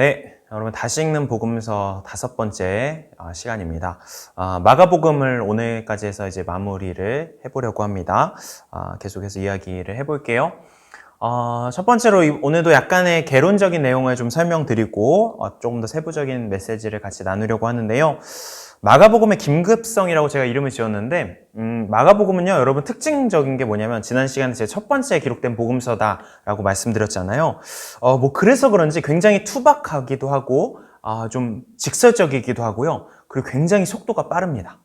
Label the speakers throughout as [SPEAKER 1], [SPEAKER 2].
[SPEAKER 1] 네, 여러분 다시 읽는 복음서 다섯 번째 아, 시간입니다. 아, 마가복음을 오늘까지 해서 이제 마무리를 해보려고 합니다. 아, 계속해서 이야기를 해볼게요. 어, 첫 번째로 이- 오늘도 약간의 개론적인 내용을 좀 설명드리고 어, 조금 더 세부적인 메시지를 같이 나누려고 하는데요. 마가복음의 긴급성이라고 제가 이름을 지었는데 음, 마가복음은요 여러분 특징적인 게 뭐냐면 지난 시간에 제 첫 번째 기록된 복음서다라고 말씀드렸잖아요. 어, 뭐 그래서 그런지 굉장히 투박하기도 하고 아, 좀 직설적이기도 하고요. 그리고 굉장히 속도가 빠릅니다.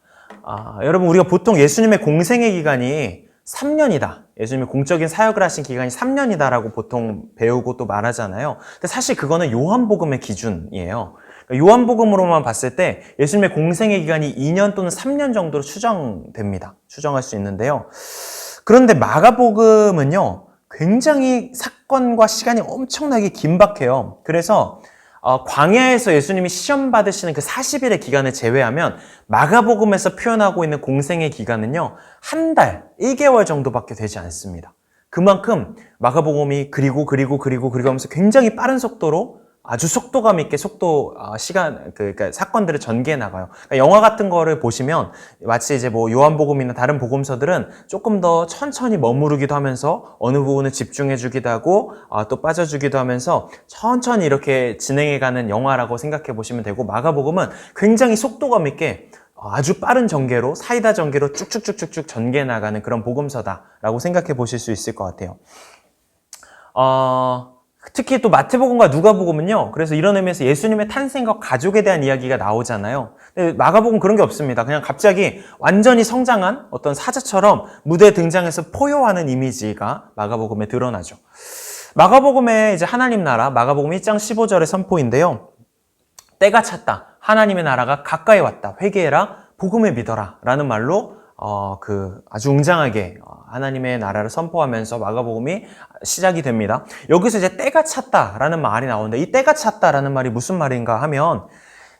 [SPEAKER 1] 아, 여러분 우리가 보통 예수님의 공생의 기간이 3년이다. 예수님이 공적인 사역을 하신 기간이 3년이다라고 보통 배우고 또 말하잖아요. 근데 사실 그거는 요한복음의 기준이에요. 그러니까 요한복음으로만 봤을 때 예수님의 공생의 기간이 2년 또는 3년 정도로 추정됩니다. 추정할 수 있는데요. 그런데 마가복음은요, 굉장히 사건과 시간이 엄청나게 긴박해요. 그래서 어, 광야에서 예수님이 시험 받으시는 그 40일의 기간을 제외하면 마가복음에서 표현하고 있는 공생의 기간은요, 한 달, 1개월 정도밖에 되지 않습니다. 그만큼 마가복음이 그리고 그리고 그리고 그리고 하면서 굉장히 빠른 속도로 아주 속도감 있게 속도 어, 시간 그 그러니까 사건들을 전개해 나가요. 그러니까 영화 같은 거를 보시면 마치 이제 뭐 요한복음이나 다른 복음서들은 조금 더 천천히 머무르기도 하면서 어느 부분을 집중해 주기도 하고 아, 또 빠져 주기도 하면서 천천히 이렇게 진행해 가는 영화라고 생각해 보시면 되고 마가복음은 굉장히 속도감 있게 아주 빠른 전개로 사이다 전개로 쭉쭉쭉쭉쭉 전개해 나가는 그런 복음서다라고 생각해 보실 수 있을 것 같아요. 어, 특히 또 마태복음과 누가복음은요. 그래서 이런 의미에서 예수님의 탄생과 가족에 대한 이야기가 나오잖아요. 마가복음 그런 게 없습니다. 그냥 갑자기 완전히 성장한 어떤 사자처럼 무대에 등장해서 포효하는 이미지가 마가복음에 드러나죠. 마가복음의 이제 하나님 나라, 마가복음 1장 15절의 선포인데요. 때가 찼다. 하나님의 나라가 가까이 왔다. 회개해라. 복음을 믿어라. 라는 말로 어, 그 아주 웅장하게 어, 하나님의 나라를 선포하면서 마가복음이 시작이 됩니다. 여기서 이제 때가 찼다라는 말이 나오는데 이 때가 찼다라는 말이 무슨 말인가 하면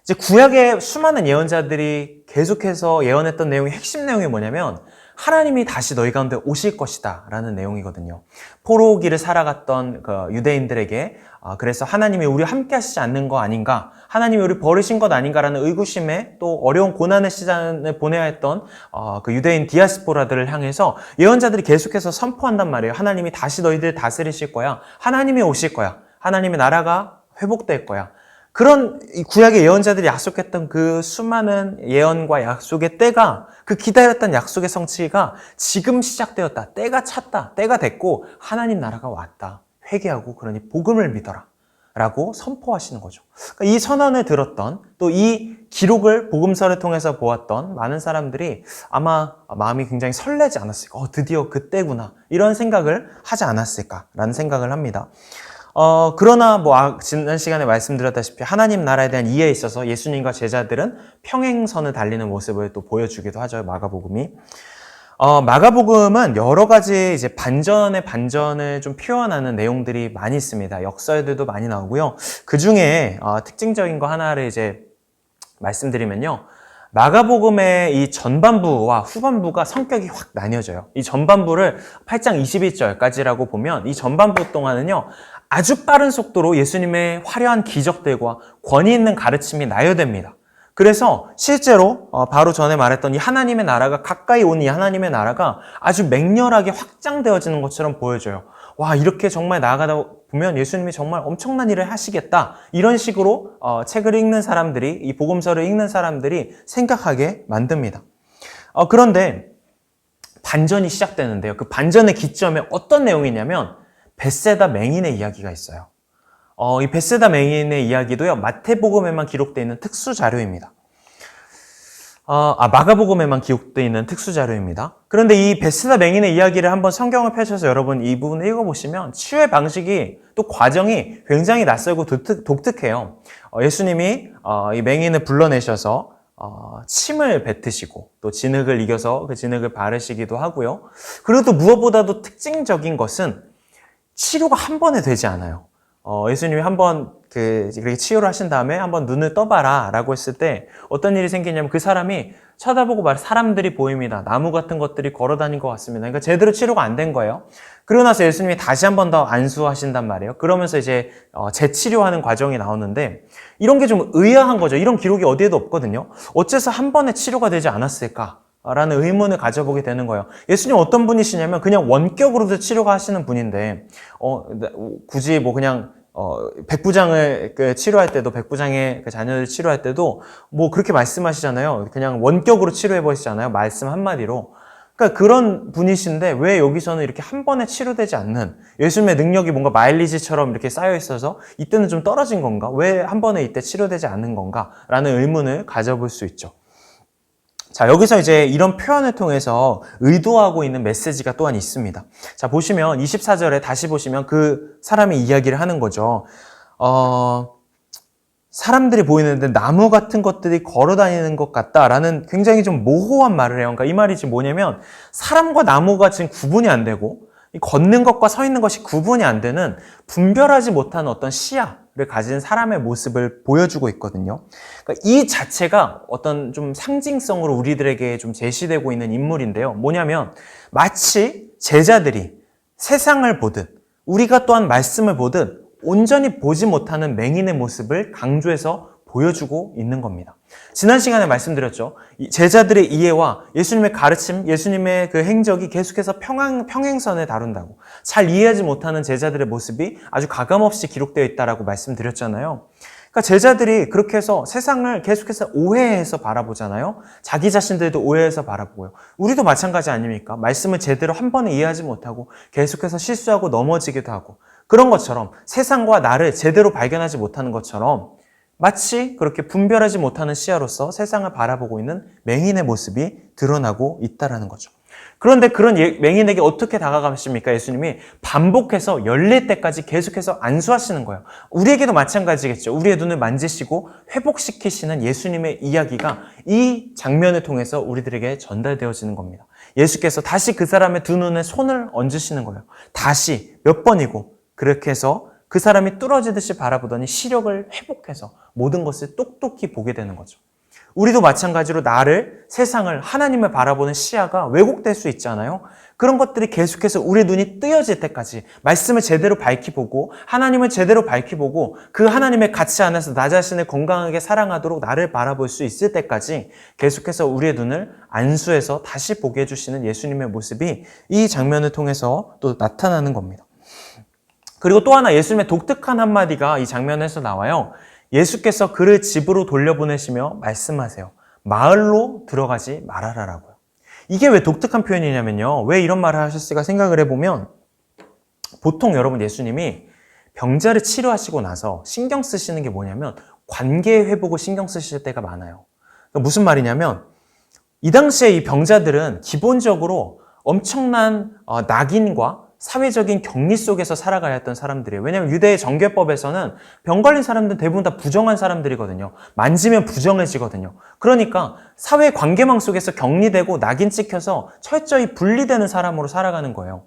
[SPEAKER 1] 이제 구약의 수많은 예언자들이 계속해서 예언했던 내용의 핵심 내용이 뭐냐면 하나님이 다시 너희 가운데 오실 것이다 라는 내용이거든요. 포로기를 살아갔던 그 유대인들에게 아, 그래서 하나님이 우리 함께 하시지 않는 거 아닌가 하나님이 우리 버리신 것 아닌가라는 의구심에 또 어려운 고난의 시간을 보내야 했던 어, 그 유대인 디아스포라들을 향해서 예언자들이 계속해서 선포한단 말이에요. 하나님이 다시 너희들 다스리실 거야. 하나님이 오실 거야. 하나님의 나라가 회복될 거야. 그런 이 구약의 예언자들이 약속했던 그 수많은 예언과 약속의 때가 그 기다렸던 약속의 성취가 지금 시작되었다. 때가 찼다. 때가 됐고 하나님 나라가 왔다. 회개하고 그러니 복음을 믿어라. 라고 선포하시는 거죠. 그러니까 이 선언을 들었던 또 이 기록을 복음서를 통해서 보았던 많은 사람들이 아마 마음이 굉장히 설레지 않았을까. 어, 드디어 그때구나. 이런 생각을 하지 않았을까라는 생각을 합니다. 어, 그러나 뭐 아, 지난 시간에 말씀드렸다시피 하나님 나라에 대한 이해에 있어서 예수님과 제자들은 평행선을 달리는 모습을 또 보여주기도 하죠. 마가복음이. 어, 마가복음은 여러 가지 이제 반전의 반전을 좀 표현하는 내용들이 많이 있습니다. 역설들도 많이 나오고요. 그 중에 어, 특징적인 거 하나를 이제 말씀드리면요. 마가복음의 이 전반부와 후반부가 성격이 확 나뉘어져요. 이 전반부를 8장 21절까지라고 보면 이 전반부 동안은요. 아주 빠른 속도로 예수님의 화려한 기적들과 권위 있는 가르침이 나열됩니다. 그래서 실제로 어, 바로 전에 말했던 이 하나님의 나라가 가까이 온 이 하나님의 나라가 아주 맹렬하게 확장되어지는 것처럼 보여져요. 와 이렇게 정말 나아가다 보면 예수님이 정말 엄청난 일을 하시겠다 이런 식으로 어, 책을 읽는 사람들이 이 복음서를 읽는 사람들이 생각하게 만듭니다. 어, 그런데 반전이 시작되는데요. 그 반전의 기점에 어떤 내용이냐면 베세다 맹인의 이야기가 있어요. 어, 이 베세다 맹인의 이야기도요, 마태복음에만 기록되어 있는 특수 자료입니다. 어, 아, 마가복음에만 기록되어 있는 특수 자료입니다. 그런데 이 베세다 맹인의 이야기를 한번 성경을 펼쳐서 여러분 이 부분을 읽어보시면 치유의 방식이 또 과정이 굉장히 낯설고 독특, 해요 예수님이 어, 이 맹인을 불러내셔서 어, 침을 뱉으시고 또 진흙을 이겨서 그 진흙을 바르시기도 하고요. 그리고 또 무엇보다도 특징적인 것은 치료가 한 번에 되지 않아요. 어, 예수님이 한번그 그렇게 치유를 하신 다음에 한번 눈을 떠봐라 라고 했을 때 어떤 일이 생기냐면 그 사람이 쳐다보고 말 사람들이 보입니다. 나무 같은 것들이 걸어 다닌 것 같습니다. 그러니까 제대로 치료가 안 된 거예요. 그러고 나서 예수님이 다시 한 번 더 안수하신단 말이에요. 그러면서 이제 어, 재치료하는 과정이 나오는데 이런 게 좀 의아한 거죠. 이런 기록이 어디에도 없거든요. 어째서 한 번에 치료가 되지 않았을까? 라는 의문을 가져보게 되는 거예요. 예수님 어떤 분이시냐면 그냥 원격으로도 치료가 하시는 분인데, 어, 굳이 뭐 그냥 어, 백부장을 그 치료할 때도, 백부장의 그 자녀를 치료할 때도, 뭐 그렇게 말씀하시잖아요. 그냥 원격으로 치료해 보시잖아요. 말씀 한마디로. 그러니까 그런 분이신데, 왜 여기서는 이렇게 한 번에 치료되지 않는, 예수님의 능력이 뭔가 마일리지처럼 이렇게 쌓여 있어서, 이때는 좀 떨어진 건가? 왜 한 번에 이때 치료되지 않는 건가? 라는 의문을 가져볼 수 있죠. 자, 여기서 이제 이런 표현을 통해서 의도하고 있는 메시지가 또한 있습니다. 자, 보시면 24절에 다시 보시면 그 사람이 이야기를 하는 거죠. 어, 사람들이 보이는데 나무 같은 것들이 걸어 다니는 것 같다라는 굉장히 좀 모호한 말을 해요. 그러니까 이 말이 지금 뭐냐면 사람과 나무가 지금 구분이 안 되고 걷는 것과 서 있는 것이 구분이 안 되는 분별하지 못하는 어떤 시야를 가진 사람의 모습을 보여주고 있거든요. 그러니까 이 자체가 어떤 좀 상징성으로 우리들에게 좀 제시되고 있는 인물인데요. 뭐냐면 마치 제자들이 세상을 보듯 우리가 또한 말씀을 보듯 온전히 보지 못하는 맹인의 모습을 강조해서 보여주고 있는 겁니다. 지난 시간에 말씀드렸죠. 제자들의 이해와 예수님의 가르침, 예수님의 그 행적이 계속해서 평행, 평행선에 다룬다고. 잘 이해하지 못하는 제자들의 모습이 아주 가감없이 기록되어 있다라고 말씀드렸잖아요. 그러니까 제자들이 그렇게 해서 세상을 계속해서 오해해서 바라보잖아요. 자기 자신들도 오해해서 바라보고요. 우리도 마찬가지 아닙니까? 말씀을 제대로 한 번에 이해하지 못하고 계속해서 실수하고 넘어지기도 하고 그런 것처럼 세상과 나를 제대로 발견하지 못하는 것처럼 마치 그렇게 분별하지 못하는 시야로서 세상을 바라보고 있는 맹인의 모습이 드러나고 있다라는 거죠. 그런데 그런 예, 맹인에게 어떻게 다가가십니까? 예수님이 반복해서 열릴 때까지 계속해서 안수하시는 거예요. 우리에게도 마찬가지겠죠. 우리의 눈을 만지시고 회복시키시는 예수님의 이야기가 이 장면을 통해서 우리들에게 전달되어지는 겁니다. 예수께서 다시 그 사람의 두 눈에 손을 얹으시는 거예요. 다시 몇 번이고 그렇게 해서 그 사람이 뚫어지듯이 바라보더니 시력을 회복해서 모든 것을 똑똑히 보게 되는 거죠. 우리도 마찬가지로 나를, 세상을, 하나님을 바라보는 시야가 왜곡될 수 있잖아요. 그런 것들이 계속해서 우리 눈이 뜨여질 때까지 말씀을 제대로 밝히 보고 하나님을 제대로 밝히 보고 그 하나님의 가치 안에서 나 자신을 건강하게 사랑하도록 나를 바라볼 수 있을 때까지 계속해서 우리의 눈을 안수해서 다시 보게 해주시는 예수님의 모습이 이 장면을 통해서 또 나타나는 겁니다. 그리고 또 하나 예수님의 독특한 한마디가 이 장면에서 나와요. 예수께서 그를 집으로 돌려보내시며 말씀하세요. 마을로 들어가지 말아라라고요. 이게 왜 독특한 표현이냐면요. 왜 이런 말을 하셨을까 생각을 해보면 보통 여러분 예수님이 병자를 치료하시고 나서 신경 쓰시는 게 뭐냐면 관계 회복을 신경 쓰실 때가 많아요. 그러니까 무슨 말이냐면 이 당시에 이 병자들은 기본적으로 엄청난 어, 낙인과 사회적인 격리 속에서 살아가야 했던 사람들이에요. 왜냐하면 유대의 정교법에서는 병 걸린 사람들은 대부분 다 부정한 사람들이거든요. 만지면 부정해지거든요. 그러니까 사회 관계망 속에서 격리되고 낙인 찍혀서 철저히 분리되는 사람으로 살아가는 거예요.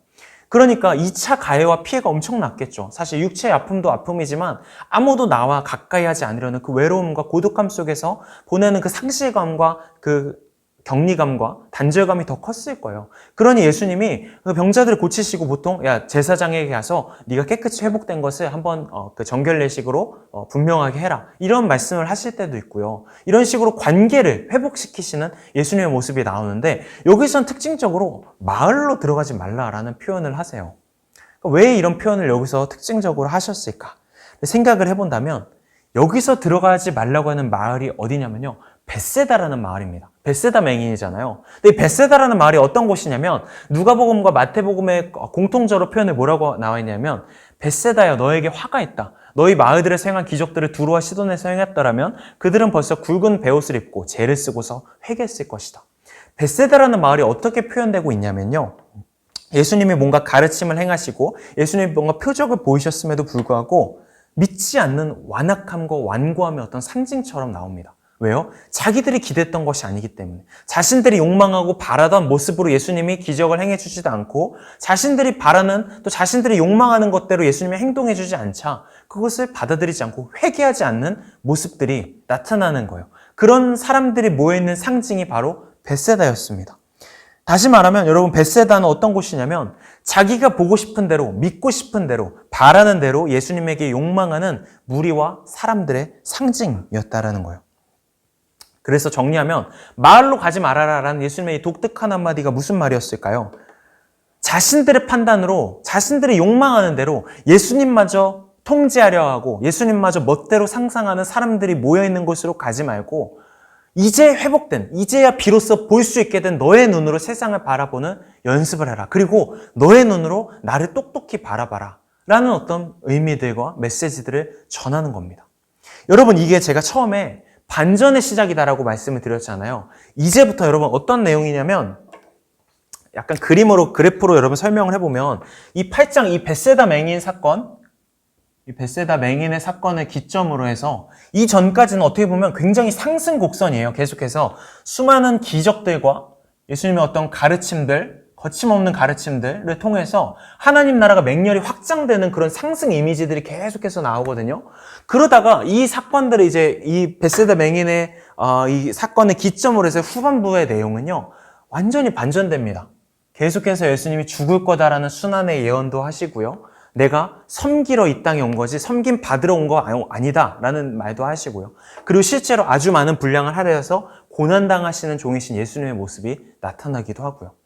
[SPEAKER 1] 그러니까 2차 가해와 피해가 엄청 났겠죠. 사실 육체의 아픔도 아픔이지만 아무도 나와 가까이 하지 않으려는 그 외로움과 고독함 속에서 보내는 그 상실감과 그 격리감과 단절감이 더 컸을 거예요. 그러니 예수님이 그 병자들을 고치시고 보통 야 제사장에게 가서 네가 깨끗이 회복된 것을 한번 어, 그 정결례식으로 어, 분명하게 해라 이런 말씀을 하실 때도 있고요. 이런 식으로 관계를 회복시키시는 예수님의 모습이 나오는데 여기선 특징적으로 마을로 들어가지 말라라는 표현을 하세요. 그러니까 왜 이런 표현을 여기서 특징적으로 하셨을까? 생각을 해본다면 여기서 들어가지 말라고 하는 마을이 어디냐면요. 베세다라는 마을입니다. 베세다 맹인이잖아요. 근데 이 베세다라는 마을이 어떤 곳이냐면 누가복음과 마태복음의 공통적으로 표현에 뭐라고 나와 있냐면 베세다여 너에게 화가 있다. 너희 마을들의 생한 기적들을 두루와 시돈에서 행했더라면 그들은 벌써 굵은 베옷을 입고 죄를 쓰고서 회개했을 것이다. 베세다라는 마을이 어떻게 표현되고 있냐면요. 예수님이 뭔가 가르침을 행하시고 예수님이 뭔가 표적을 보이셨음에도 불구하고 믿지 않는 완악함과 완고함의 어떤 상징처럼 나옵니다. 왜요? 자기들이 기댔던 것이 아니기 때문에. 자신들이 욕망하고 바라던 모습으로 예수님이 기적을 행해 주지도 않고, 자신들이 바라는, 또 자신들이 욕망하는 것대로 예수님이 행동해 주지 않자, 그것을 받아들이지 않고 회개하지 않는 모습들이 나타나는 거예요. 그런 사람들이 모여 있는 상징이 바로 베세다였습니다. 다시 말하면 여러분 베세다는 어떤 곳이냐면 자기가 보고 싶은 대로 믿고 싶은 대로 바라는 대로 예수님에게 욕망하는 무리와 사람들의 상징이었다라는 거예요. 그래서 정리하면 마을로 가지 말아라라는 예수님의 독특한 한마디가 무슨 말이었을까요? 자신들의 판단으로 자신들이 욕망하는 대로 예수님마저 통제하려 하고 예수님마저 멋대로 상상하는 사람들이 모여 있는 곳으로 가지 말고 이제 회복된 이제야 비로소 볼 수 있게 된 너의 눈으로 세상을 바라보는 연습을 해라. 그리고 너의 눈으로 나를 똑똑히 바라봐라. 라는 어떤 의미들과 메시지들을 전하는 겁니다. 여러분 이게 제가 처음에 반전의 시작이다라고 말씀을 드렸잖아요. 이제부터 여러분 어떤 내용이냐면 약간 그림으로 그래프로 여러분 설명을 해보면 이 8장 이 베세다 맹인 사건 이 베세다 맹인의 사건을 기점으로 해서 이 전까지는 어떻게 보면 굉장히 상승 곡선이에요. 계속해서 수많은 기적들과 예수님의 어떤 가르침들, 거침없는 가르침들을 통해서 하나님 나라가 맹렬히 확장되는 그런 상승 이미지들이 계속해서 나오거든요. 그러다가 이 사건들을 이제 이 베세다 맹인의 어, 이 사건의 기점으로 해서 후반부의 내용은요. 완전히 반전됩니다. 계속해서 예수님이 죽을 거다라는 순환의 예언도 하시고요. 내가 섬기러 이 땅에 온 거지 섬김 받으러 온 거 아니다 라는 말도 하시고요. 그리고 실제로 아주 많은 분량을 할애해서 고난당하시는 종이신 예수님의 모습이 나타나기도 하고요.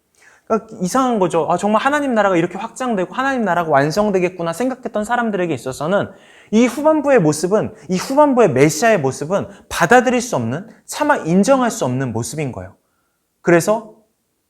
[SPEAKER 1] 그러니까 이상한 거죠. 아, 정말 하나님 나라가 이렇게 확장되고 하나님 나라가 완성되겠구나 생각했던 사람들에게 있어서는 이 후반부의 모습은 이 후반부의 메시아의 모습은 받아들일 수 없는 차마 인정할 수 없는 모습인 거예요. 그래서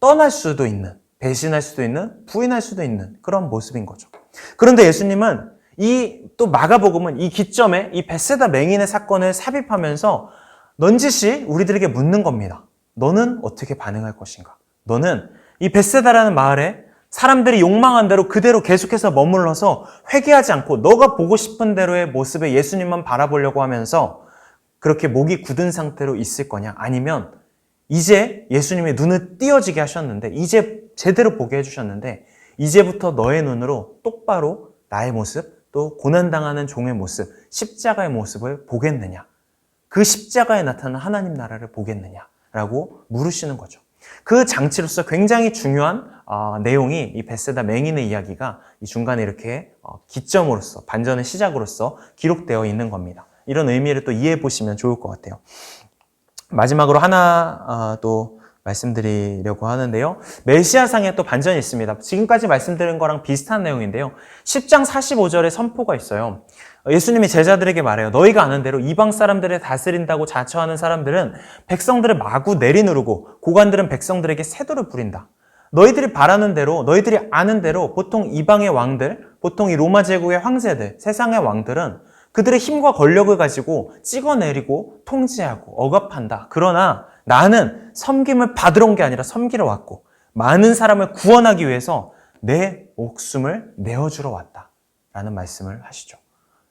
[SPEAKER 1] 떠날 수도 있는 배신할 수도 있는 부인할 수도 있는 그런 모습인 거죠. 그런데 예수님은 이 또 마가복음은 이 기점에 이 베세다 맹인의 사건을 삽입하면서 넌지시 우리들에게 묻는 겁니다. 너는 어떻게 반응할 것인가? 너는 이 베세다라는 마을에 사람들이 욕망한 대로 그대로 계속해서 머물러서 회개하지 않고 너가 보고 싶은 대로의 모습에 예수님만 바라보려고 하면서 그렇게 목이 굳은 상태로 있을 거냐? 아니면 이제 예수님의 눈을 띄어지게 하셨는데 이제 제대로 보게 해주셨는데 이제부터 너의 눈으로 똑바로 나의 모습, 또 고난당하는 종의 모습, 십자가의 모습을 보겠느냐? 그 십자가에 나타나는 하나님 나라를 보겠느냐? 라고 물으시는 거죠. 그 장치로서 굉장히 중요한 어, 내용이 이 베세다 맹인의 이야기가 이 중간에 이렇게 어, 기점으로서 반전의 시작으로서 기록되어 있는 겁니다. 이런 의미를 또 이해해 보시면 좋을 것 같아요. 마지막으로 하나 어, 또 말씀드리려고 하는데요. 메시아상에 또 반전이 있습니다. 지금까지 말씀드린 거랑 비슷한 내용인데요. 10장 45절에 선포가 있어요. 예수님이 제자들에게 말해요. 너희가 아는 대로 이방 사람들을 다스린다고 자처하는 사람들은 백성들을 마구 내리누르고 고관들은 백성들에게 세도를 부린다. 너희들이 바라는 대로, 너희들이 아는 대로 보통 이방의 왕들, 보통 이 로마 제국의 황제들, 세상의 왕들은 그들의 힘과 권력을 가지고 찍어내리고 통제하고 억압한다. 그러나 나는 섬김을 받으러 온 게 아니라 섬기러 왔고 많은 사람을 구원하기 위해서 내 목숨을 내어주러 왔다. 라는 말씀을 하시죠.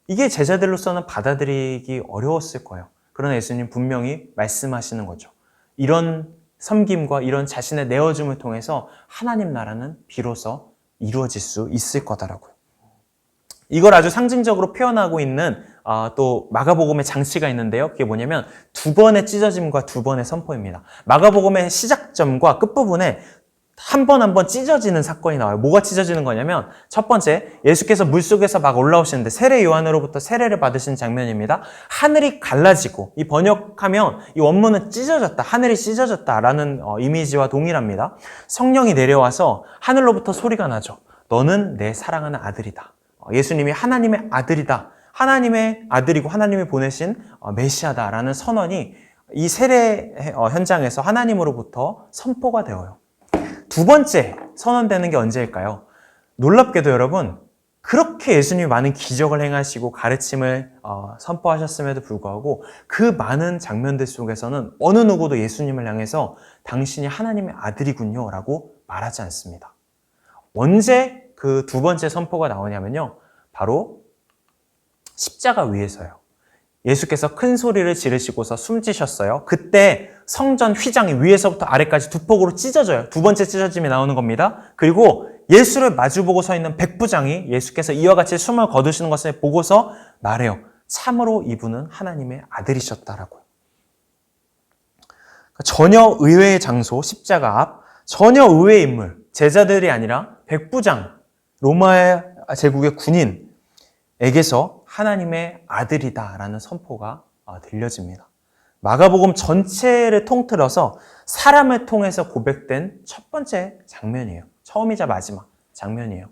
[SPEAKER 1] 이게 제자들로서는 받아들이기 어려웠을 거예요. 그러나 예수님 분명히 말씀하시는 거죠. 이런 섬김과 이런 자신의 내어줌을 통해서 하나님 나라는 비로소 이루어질 수 있을 거다라고요. 이걸 아주 상징적으로 표현하고 있는 어, 또 마가복음의 장치가 있는데요. 그게 뭐냐면 두 번의 찢어짐과 두 번의 선포입니다. 마가복음의 시작점과 끝부분에 한 번 한 번 찢어지는 사건이 나와요. 뭐가 찢어지는 거냐면 첫 번째 예수께서 물속에서 막 올라오시는데 세례 요한으로부터 세례를 받으신 장면입니다. 하늘이 갈라지고 이 번역하면 이 원문은 찢어졌다. 하늘이 찢어졌다라는 어, 이미지와 동일합니다. 성령이 내려와서 하늘로부터 소리가 나죠. 너는 내 사랑하는 아들이다. 어, 예수님이 하나님의 아들이다. 하나님의 아들이고 하나님이 보내신 어, 메시아다라는 선언이 이 세례 어, 현장에서 하나님으로부터 선포가 되어요. 두 번째 선언되는 게 언제일까요? 놀랍게도 여러분, 그렇게 예수님이 많은 기적을 행하시고 가르침을 어, 선포하셨음에도 불구하고 그 많은 장면들 속에서는 어느 누구도 예수님을 향해서 당신이 하나님의 아들이군요 라고 말하지 않습니다. 언제 그 두 번째 선포가 나오냐면요. 바로 십자가 위에서요. 예수께서 큰 소리를 지르시고서 숨지셨어요. 그때 성전 휘장이 위에서부터 아래까지 두 폭으로 찢어져요. 두 번째 찢어짐이 나오는 겁니다. 그리고 예수를 마주보고 서 있는 백부장이 예수께서 이와 같이 숨을 거두시는 것을 보고서 말해요. 참으로 이분은 하나님의 아들이셨다라고요. 그러니까 전혀 의외의 장소, 십자가 앞, 전혀 의외의 인물, 제자들이 아니라 백부장, 로마의 제국의 군인에게서 하나님의 아들이다라는 선포가 어, 들려집니다. 마가복음 전체를 통틀어서 사람을 통해서 고백된 첫 번째 장면이에요. 처음이자 마지막 장면이에요.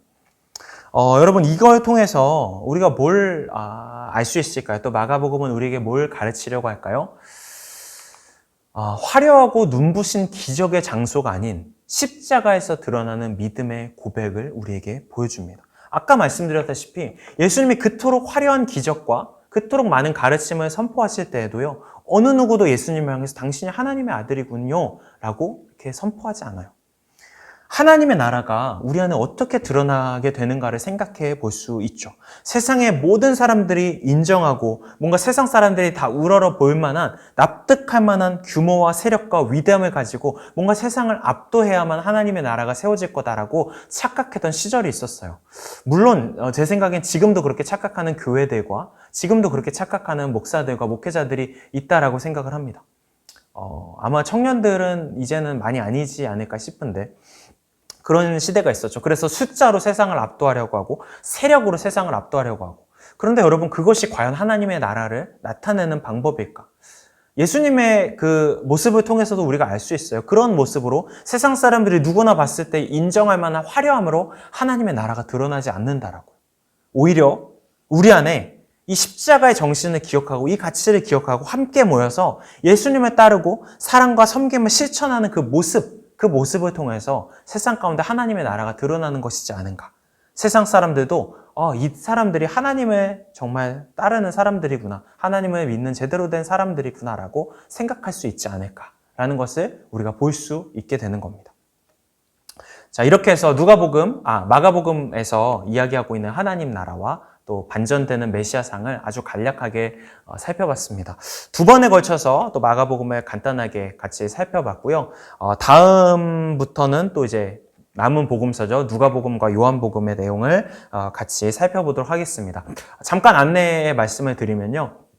[SPEAKER 1] 어, 여러분 이걸 통해서 우리가 뭘알수 있을까요? 또 마가복음은 우리에게 뭘 가르치려고 할까요? 아, 화려하고 눈부신 기적의 장소가 아닌 십자가에서 드러나는 믿음의 고백을 우리에게 보여줍니다. 아까 말씀드렸다시피 예수님이 그토록 화려한 기적과 그토록 많은 가르침을 선포하실 때에도요, 어느 누구도 예수님을 향해서 당신이 하나님의 아들이군요. 라고 이렇게 선포하지 않아요. 하나님의 나라가 우리 안에 어떻게 드러나게 되는가를 생각해 볼 수 있죠. 세상의 모든 사람들이 인정하고 뭔가 세상 사람들이 다 우러러 보일 만한 납득할 만한 규모와 세력과 위대함을 가지고 뭔가 세상을 압도해야만 하나님의 나라가 세워질 거다라고 착각했던 시절이 있었어요. 물론 어, 제 생각엔 지금도 그렇게 착각하는 교회들과 지금도 그렇게 착각하는 목사들과 목회자들이 있다라고 생각을 합니다. 어, 아마 청년들은 이제는 많이 아니지 않을까 싶은데 그런 시대가 있었죠. 그래서 숫자로 세상을 압도하려고 하고 세력으로 세상을 압도하려고 하고 그런데 여러분 그것이 과연 하나님의 나라를 나타내는 방법일까? 예수님의 그 모습을 통해서도 우리가 알 수 있어요. 그런 모습으로 세상 사람들이 누구나 봤을 때 인정할 만한 화려함으로 하나님의 나라가 드러나지 않는다라고. 오히려 우리 안에 이 십자가의 정신을 기억하고 이 가치를 기억하고 함께 모여서 예수님을 따르고 사랑과 섬김을 실천하는 그 모습, 그 모습을 통해서 세상 가운데 하나님의 나라가 드러나는 것이지 않은가. 세상 사람들도 어, 이 사람들이 하나님을 정말 따르는 사람들이구나. 하나님을 믿는 제대로 된 사람들이구나라고 생각할 수 있지 않을까라는 것을 우리가 볼 수 있게 되는 겁니다. 자, 이렇게 해서 누가복음, 아, 마가복음에서 이야기하고 있는 하나님 나라와 또 반전되는 메시아상을 아주 간략하게 어, 살펴봤습니다. 두 번에 걸쳐서 또 마가복음을 간단하게 같이 살펴봤고요. 어, 다음부터는 또 이제 남은 복음서죠. 누가복음과 요한복음의 내용을 어, 같이 살펴보도록 하겠습니다. 잠깐 안내의 말씀을 드리면요.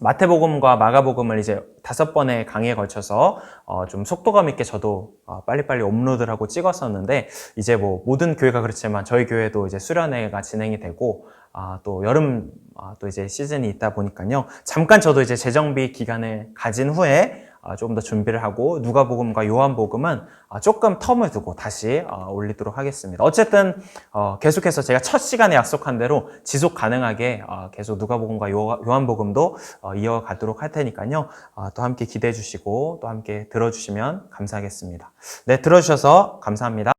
[SPEAKER 1] 마태복음과 마가복음을 이제 다섯 번의 강의에 걸쳐서 어, 좀 속도감 있게 저도 어, 빨리빨리 업로드를 하고 찍었었는데 이제 뭐 모든 교회가 그렇지만 저희 교회도 이제 수련회가 진행이 되고 아, 또 여름 아, 또 이제 시즌이 있다 보니까요. 잠깐 저도 이제 재정비 기간을 가진 후에 아, 조금 더 준비를 하고 누가복음과 요한복음은 아, 조금 텀을 두고 다시 어, 올리도록 하겠습니다. 어쨌든 어, 계속해서 제가 첫 시간에 약속한 대로 지속 가능하게 어, 계속 누가복음과 요- 요한복음도 어, 이어가도록 할 테니까요. 어, 또 함께 기대해 주시고 또 함께 들어주시면 감사하겠습니다. 네, 들어주셔서 감사합니다.